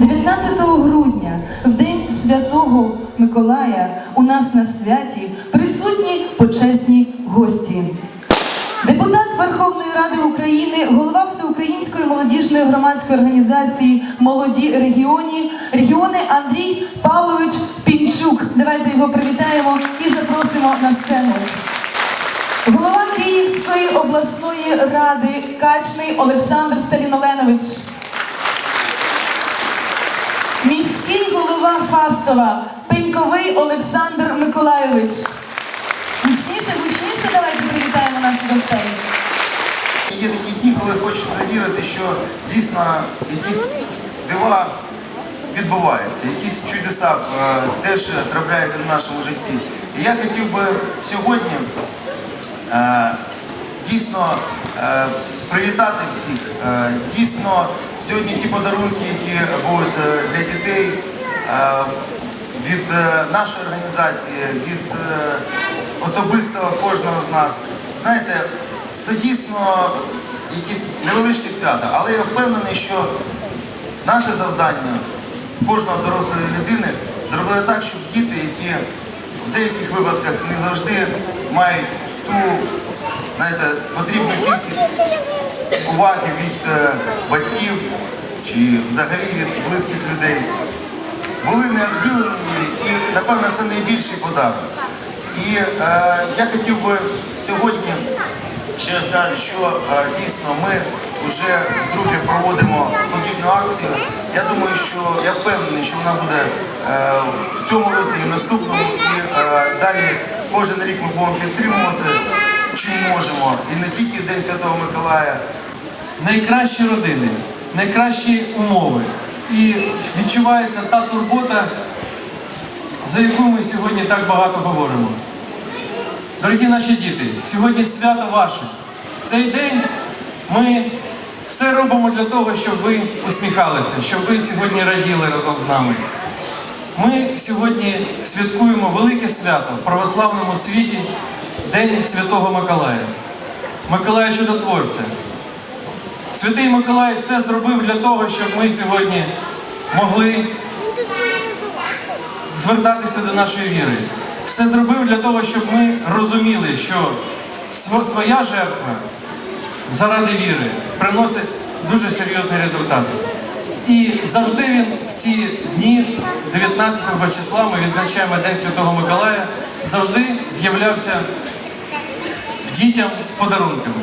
19 грудня, в день святого Миколая, у нас на святі присутні почесні гості. Депутат Верховної Ради України, голова Всеукраїнської молодіжної громадської організації Молоді регіоні, регіони Андрій Павлович Пінчук. Давайте його привітаємо і запросимо на сцену. Голова Київської обласної ради Качний Олександр Сталіноленович. Міський голова Фастова Пеньковий Олександр Миколайович. Гучніше, гучніше давайте привітаємо наших гостей. Є такі дні, коли хочеться вірити, що дійсно якісь дива відбуваються, якісь чудеса е, теж трапляються в нашому житті. І я хотів би сьогодні е, дійсно е, привітати всіх. Е, дійсно, сьогодні ті подарунки, які будуть е, для дітей. е, від нашої організації, від особистого кожного з нас. Знаєте, це дійсно якісь невеличкі свята, але я впевнений, що наше завдання кожного дорослої людини зробити так, щоб діти, які в деяких випадках не завжди мають ту, знаєте, потрібну уваги від е, батьків чи взагалі від близьких людей були не обділені, і напевно це найбільший подарунок. І е, я хотів би сьогодні ще раз сказати, що е, дійсно ми вже вдруге проводимо подібну акцію. Я думаю, що я впевнений, що вона буде е, в цьому році і в наступному, і е, далі кожен рік ми будемо підтримувати, чим можемо. І не тільки в День Святого Миколая, найкращі родини, найкращі умови. І відчувається та турбота, за яку ми сьогодні так багато говоримо. Дорогі наші діти, сьогодні свято ваше. В цей день ми все робимо для того, щоб ви усміхалися, щоб ви сьогодні раділи разом з нами. Ми сьогодні святкуємо велике свято в православному світі День Святого Миколая, Миколая Чудотворця. Святий Миколай все зробив для того, щоб ми сьогодні могли звертатися до нашої віри. Все зробив для того, щоб ми розуміли, що своя жертва заради віри приносить дуже серйозні результати. І завжди він в ці дні, 19 числа, ми відзначаємо День Святого Миколая, завжди з'являвся дітям з подарунками.